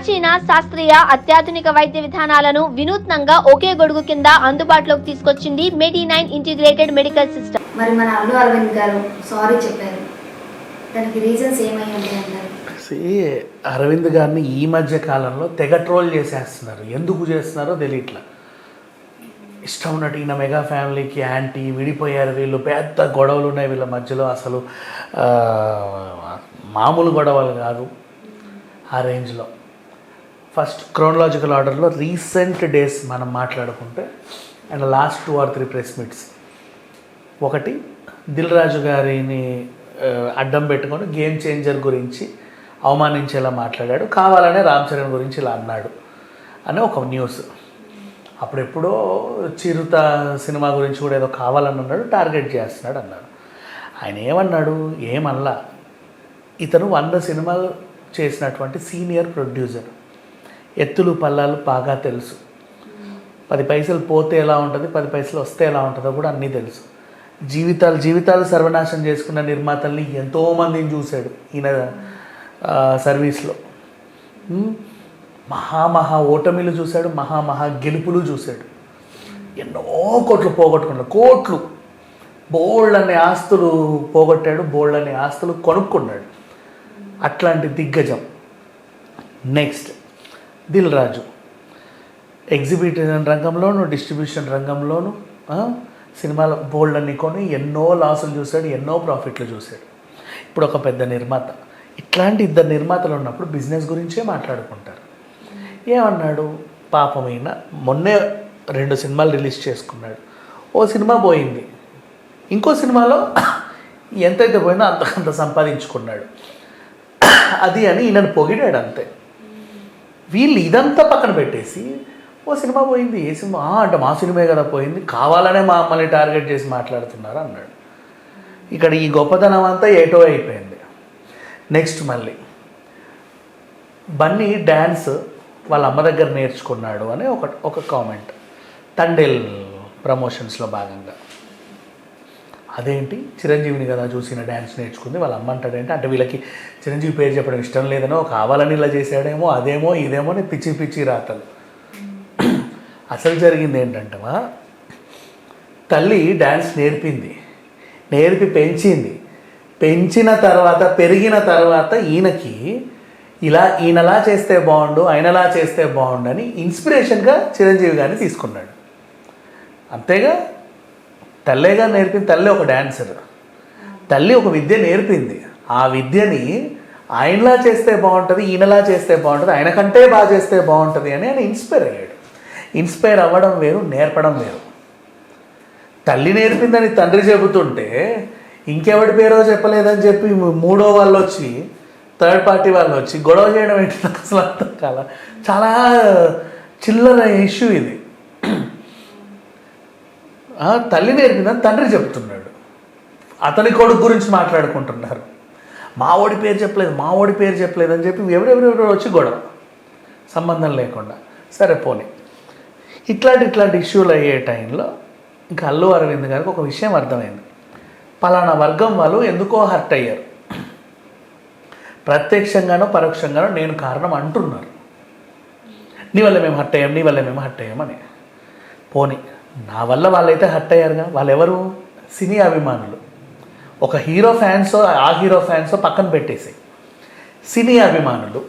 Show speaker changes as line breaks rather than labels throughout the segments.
ప్రాచీన శాస్త్రీయ అత్యాధునిక వైద్య విధానాలను వినూత్నంగా ఒకే గొడుగు కింద అందుబాటులోకి తీసుకొచ్చింది Medi nine integrated medical system.
మరి మన అల్లు అరవింద్ గారు సారీ చెప్పారు. దానికి రీజన్స్ ఏమై ఉంటాయి అంటారు?
See, అరవింద్ గారిని ఈ మధ్య కాలంలో తెగ ట్రోల్ చేసేస్తున్నారు. ఎందుకు చేస్తున్నారో తెలియట్లా. ఇష్టం ఉన్నట్టు ఈయన మెగా ఫ్యామిలీకి యాంటీ విడిపోయారు. వీళ్ళు పెద్ద గొడవలు ఉన్నాయి వీళ్ళ మధ్యలో. అసలు మామూలు గొడవలు కాదు ఆ రేంజ్లో. ఫస్ట్ క్రోనలాజికల్ ఆర్డర్లో రీసెంట్ డేస్ మనం మాట్లాడుకుంటే and last two or three press meets. ఒకటి దిల్ రాజు గారిని అడ్డం పెట్టుకొని గేమ్ చేంజర్ గురించి అవమానించేలా మాట్లాడాడు. కావాలనే రామ్ చరణ్ గురించి ఇలా అన్నాడు అనే ఒక న్యూస్. అప్పుడెప్పుడో చిరుత సినిమా గురించి కూడా ఏదో కావాలని అన్నాడు టార్గెట్ చేస్తున్నాడు అన్నాడు. ఆయన ఏమన్నాడు? ఏమల్లా ఇతను వంద సినిమాలు చేసినటువంటి సీనియర్ ప్రొడ్యూసర్. ఎత్తులు పల్లాలు బాగా తెలుసు. పది పైసలు పోతే ఎలా ఉంటుంది పది పైసలు వస్తే ఎలా ఉంటుందో కూడా అన్నీ తెలుసు. జీవితాలు జీవితాలు సర్వనాశనం చేసుకున్న నిర్మాతల్ని ఎంతోమందిని చూశాడు ఈయన సర్వీస్లో. మహామహా ఓటమిలు చూశాడు మహామహా గెలుపులు చూశాడు. ఎన్నో కోట్లు పోగొట్టుకున్నాడు కోట్లు. బోల్డ్ అనే ఆస్తులు పోగొట్టాడు బోల్డ్ అనే ఆస్తులు కొనుక్కున్నాడు. అట్లాంటి దిగ్గజం. నెక్స్ట్. దిల్ రాజు. ఎగ్జిబిషన్ రంగంలోను డిస్ట్రిబ్యూషన్ రంగంలోను సినిమాల బోల్డ్ అన్ని కొని ఎన్నో లాసులు చూశాడు ఎన్నో ప్రాఫిట్లు చూశాడు. ఇప్పుడు ఒక పెద్ద నిర్మాత. ఇట్లాంటి ఇద్దరు నిర్మాతలు ఉన్నప్పుడు బిజినెస్ గురించే మాట్లాడుకుంటారు. ఏమన్నాడు? పాపమైన మొన్నే రెండు సినిమాలు రిలీజ్ చేసుకున్నాడు. ఓ సినిమా పోయింది. ఇంకో సినిమాలో ఎంతైతే పోయిందో అంతకంత సంపాదించుకున్నాడు. అది అని ఈయనను పొగిడాడు అంతే. వీళ్ళు ఇదంతా పక్కన పెట్టేసి ఓ సినిమా పోయింది ఏ సినిమా? అంటే మా సినిమే కదా పోయింది కావాలనే మా అమ్మని టార్గెట్ చేసి మాట్లాడుతున్నారు అన్నాడు. ఇక్కడ ఈ గొప్పతనం అంతా ఏటో అయిపోయింది. నెక్స్ట్ మళ్ళీ. బన్నీ డ్యాన్స్ వాళ్ళ అమ్మ దగ్గర నేర్చుకున్నాడు అని ఒక ఒక కామెంట్. తండేల్ ప్రమోషన్స్లో భాగంగా. అదేంటి? చిరంజీవిని కదా చూసిన డ్యాన్స్ నేర్చుకుంది వాళ్ళ అమ్మ అంటాడేంటి అంటే వీళ్ళకి చిరంజీవి పేరు చెప్పడం ఇష్టం లేదనో కావాలని ఇలా చేశాడేమో అదేమో ఇదేమో అని పిచ్చి పిచ్చి రాతలు. అసలు జరిగింది ఏంటంటవా? తల్లి డ్యాన్స్ నేర్పింది నేర్పి పెంచింది. పెంచిన తర్వాత పెరిగిన తర్వాత ఈయనకి ఇలా ఈయనలా చేస్తే బాగుండు ఆయనలా చేస్తే బాగుండు అని ఇన్స్పిరేషన్గా చిరంజీవి గారిని తీసుకున్నాడు. అంతేగా? తల్లేగా నేర్పింది తల్లి ఒక డాన్సర్. తల్లి ఒక విద్య నేర్పింది. ఆ విద్యని ఆయనలా చేస్తే బాగుంటుంది ఈయనలా చేస్తే బాగుంటుంది ఆయన కంటే బాగా చేస్తే బాగుంటుంది అని ఆయన ఇన్స్పైర్ అయ్యాడు. ఇన్స్పైర్ అవ్వడం వేరు నేర్పడం వేరు. తల్లి నేర్పిందని తండ్రి చెబుతుంటే ఇంకెవడి పేరో చెప్పలేదని చెప్పి మూడో వాళ్ళు వచ్చి థర్డ్ పార్టీ వాళ్ళు వచ్చి గొడవ చేయడం ఏంటి నాకు అసలు అర్థం కాల చాలా చిల్లర ఇష్యూ ఇది. తల్లి నేర్పిందని తండ్రి చెప్తున్నాడు. అతని కొడుకు గురించి మాట్లాడుకుంటున్నారు. మావోడి పేరు చెప్పలేదు మా పేరు చెప్పలేదు అని చెప్పి ఎవరెవరెవరో వచ్చి గొడవ. సంబంధం లేకుండా. సరే పోనీ. ఇట్లాంటి ఇట్లాంటి ఇష్యూలు అయ్యే టైంలో ఇంకా అల్లు అరవింద్ గారికి ఒక విషయం అర్థమైంది. పలానా వర్గం వాళ్ళు ఎందుకో హర్ట్ అయ్యారు. ప్రత్యక్షంగానో పరోక్షంగానో నేను కారణం అంటున్నారు. నీ వల్ల మేము హర్ట్ అయ్యాం నీ వల్ల మేము హర్ట్ అయ్యామని పోనీ. నా వల్ల వాళ్ళైతే హర్ట్ అయ్యారుగా. వాళ్ళెవరు? సినీ అభిమానులు. ఒక హీరో ఫ్యాన్సో ఆ హీరో ఫ్యాన్సో పక్కన పెట్టేసి సినీ అభిమానులు.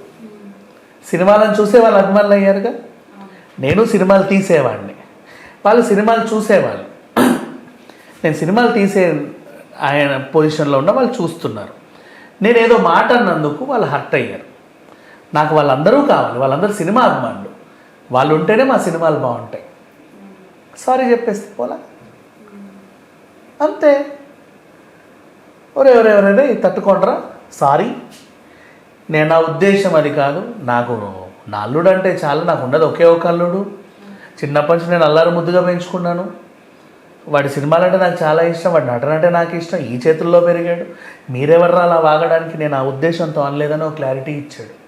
సినిమాలను చూసే వాళ్ళు అభిమానులు అయ్యారుగా? నేను సినిమాలు తీసేవాడిని. వాళ్ళు సినిమాలు చూసేవాళ్ళు. నేను సినిమాలు తీసే ఆయన పొజిషన్లో ఉన్న వాళ్ళు చూస్తున్నారు. నేను ఏదో మాట అన్నందుకు వాళ్ళు హర్ట్ అయ్యారు. నాకు వాళ్ళందరూ కావాలి. వాళ్ళందరూ సినిమా అభిమానులు. వాళ్ళు ఉంటేనే మా సినిమాలు బాగుంటాయి. సారీ చెప్పేస్తే పోలా? అంతే. ఒరే ఒరే ఒరే తట్టుకోండిరా. సారీ. నేను నా ఉద్దేశం అది కాదు. నాకు నా అల్లుడు అంటే చాలా. నాకు ఉన్నది ఒకే ఒక అల్లుడు. చిన్నప్పటి నుంచి నేను అల్లారు ముద్దుగా పెంచుకున్నాను. వాడి సినిమాలంటే నాకు చాలా ఇష్టం. వాడి నటన అంటే నాకు ఇష్టం. ఈ చేతుల్లో పెరిగాడు. మీరెవర్రా అలా వాగడానికి నేను ఆ ఉద్దేశంతో అనలేదని ఒక క్లారిటీ ఇచ్చాడు.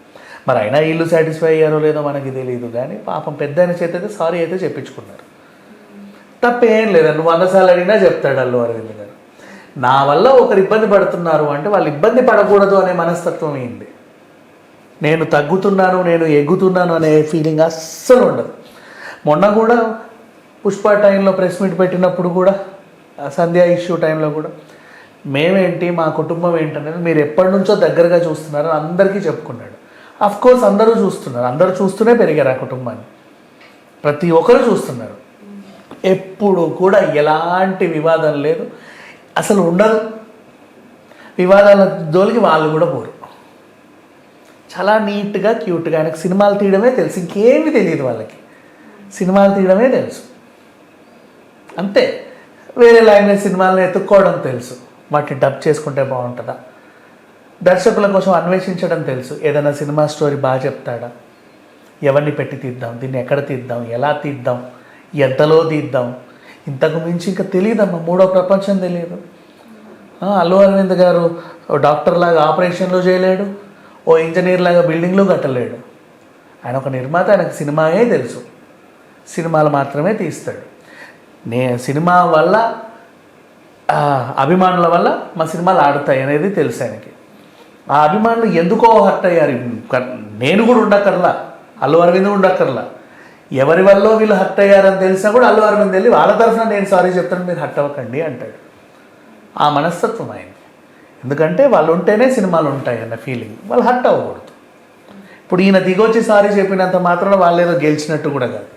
మరి అయినా వీళ్ళు సాటిస్ఫై అయ్యారో లేదో మనకి తెలియదు కానీ పాపం పెద్ద అయిన చేతి అయితే సారీ అయితే చెప్పించుకున్నారు. తప్పేం లేదు. నువ్వు వంద సార్లు అడిగినా చెప్తాడు అల్లు అరవింద్ గారు. నా వల్ల ఒకరు ఇబ్బంది పడుతున్నారు అంటే వాళ్ళు ఇబ్బంది పడకూడదు అనే మనస్తత్వం ఏంటి నేను తగ్గుతున్నాను నేను ఎగ్గుతున్నాను అనే ఫీలింగ్ అస్సలు ఉండదు. మొన్న కూడా పుష్ప టైంలో ప్రెస్ మీట్ పెట్టినప్పుడు కూడా సంధ్యా ఇష్యూ టైంలో కూడా మేమేంటి మా కుటుంబం ఏంటనేది మీరు ఎప్పటి నుంచో దగ్గరగా చూస్తున్నారు అందరికీ చెప్పుకున్నాడు. అఫ్ కోర్స్ అందరూ చూస్తున్నారు. అందరూ చూస్తూనే పెరిగారు ఆ కుటుంబాన్ని. ప్రతి ఒక్కరు చూస్తున్నారు. ఎప్పుడు కూడా ఎలాంటి వివాదం లేదు. అసలు ఉండదు. వివాదాల జోలికి వాళ్ళు కూడా పోరు. చాలా నీట్గా క్యూట్గా ఆయనకు సినిమాలు తీయడమే తెలుసు. ఇంకేమీ తెలియదు వాళ్ళకి. సినిమాలు తీయడమే తెలుసు. అంతే. వేరే లాంగ్వేజ్ సినిమాలను ఎత్తుక్కోవడం తెలుసు. వాటిని డబ్ చేసుకుంటే బాగుంటుందా? దర్శకుల కోసం అన్వేషించడం తెలుసు. ఏదైనా సినిమా స్టోరీ బాగా చెప్తాడా? ఎవరిని పెట్టి తీద్దాం? దీన్ని ఎక్కడ తీద్దాం? ఎలా తీద్దాం? ఎంతలో తీద్దాం? ఇంతకు మించి ఇంకా తెలియదమ్మా మూడో ప్రపంచం తెలియదు అల్లు అరవింద్ గారు ఓ డాక్టర్ లాగా ఆపరేషన్లు చేయలేడు ఓ ఇంజనీర్ లాగా బిల్డింగ్లు కట్టలేడు. ఆయన ఒక నిర్మాత ఆయనకు సినిమాయే తెలుసు. సినిమాలు మాత్రమే తీస్తాడు. నే సినిమా వల్ల అభిమానుల వల్ల మా సినిమాలు ఆడతాయి అనేది తెలుసు ఆయనకి. ఆ అభిమానులు ఎందుకో హర్ట్ అయ్యారు? నేను కూడా ఉండక్కర్లా. అల్లు అరవింద్ ఉండక్కర్లా. ఎవరి వల్ల వీళ్ళు హర్ట్ అయ్యారని తెలిసినా కూడా అల్లు అరవింద్ వెళ్ళి వాళ్ళ తరఫున నేను సారీ చెప్తాను మీరు హర్ట్ అవ్వకండి అంటాడు. ఆ మనస్తత్వం అయింది ఎందుకంటే వాళ్ళు ఉంటేనే సినిమాలు ఉంటాయి అన్న ఫీలింగ్ వాళ్ళు హర్ట్ అవ్వకూడదు. ఇప్పుడు ఈయన దిగొచ్చి సారీ చెప్పినంత మాత్రాన వాళ్ళు ఏదో గెలిచినట్టు కూడా కాదు.